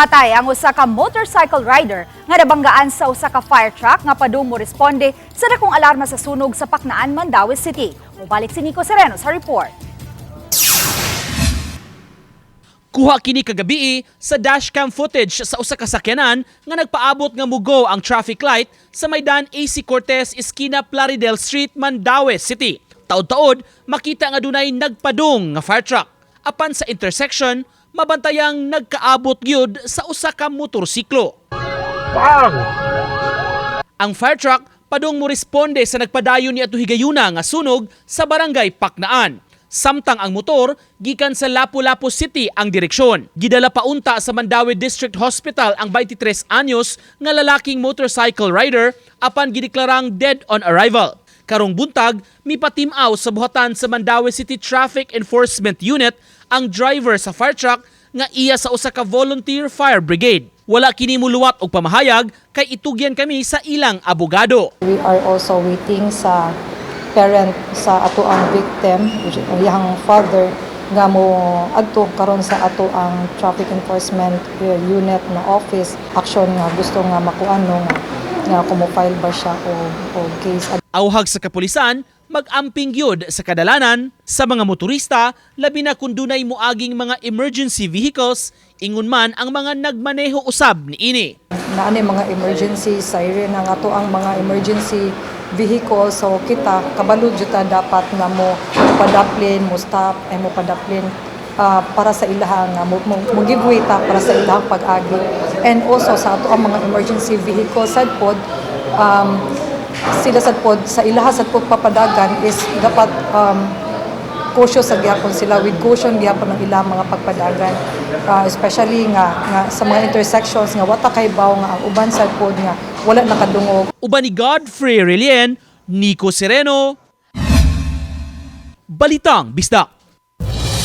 Patay ang usa ka motorcycle rider nga nabanggaan sa usa ka fire truck nga padung mo responde sa dakong alarma sa sunog sa Paknaan, Mandawi City. Mubalik si Nico Sereno sa report. Kuha kini kagabi sa dashcam footage sa usa ka sakyanan nga nagpaabot nga mugo ang traffic light sa Maidan AC Cortez Esquina Plaridel Street, Mandawi City. Taod-taod makita nga dunay nagpadung nga fire truck. Apan sa intersection, mabantayang nagkaabot gyud sa usa ka motorsiklo. Ang fire truck padung mo responde sa nagpadayon ni Atuhi Gayuna nga sunog sa barangay Paknaan. Samtang ang motor, gikan sa Lapu-Lapu City ang direksyon. Gidala paunta sa Mandawi District Hospital ang 23 anyos nga lalaking motorcycle rider apan gideklarang dead on arrival. Karong buntag, mipatimaw sa buhatan sa Mandawi City Traffic Enforcement Unit ang driver sa fire truck nga iya sa usa ka volunteer fire brigade. Wala kini muluwat og pamahayag kay itugyan kami sa ilang abogado. We are also waiting sa parent sa ato ang victim, iyang father, nga mo adto karon sa ato ang traffic enforcement unit na office action nga gusto nga makuano nga nga kung file ba siya o, o case Awhag sa kapulisan, mag-amping yod sa kadalanan sa mga motorista labi na kung dunay moaging mga emergency vehicles ingon man ang mga nagmaneho usab ni ini. na yung mga emergency siren ang ato ang mga emergency vehicle so kita kabalo jud ta dapat na mo padaplin mo stop ay mo padaplin ah, para sa ilaha nga mo, mo, mo give way ta para sa ilahang pag-agi and also sa ato ang mga emergency vehicle sad pod um, sila sad pod sa ilaha sad pod papadagan is dapat um, cautious sa gyapon sila with caution gyapon ang ilang mga pagpadagan. Ah, especially nga, nga sa mga intersections nga wata kay baw nga ang uban sa pod nga wala nakadungog. Uban ni Godfrey Relien, Nico Sereno, Balitang Bisdak.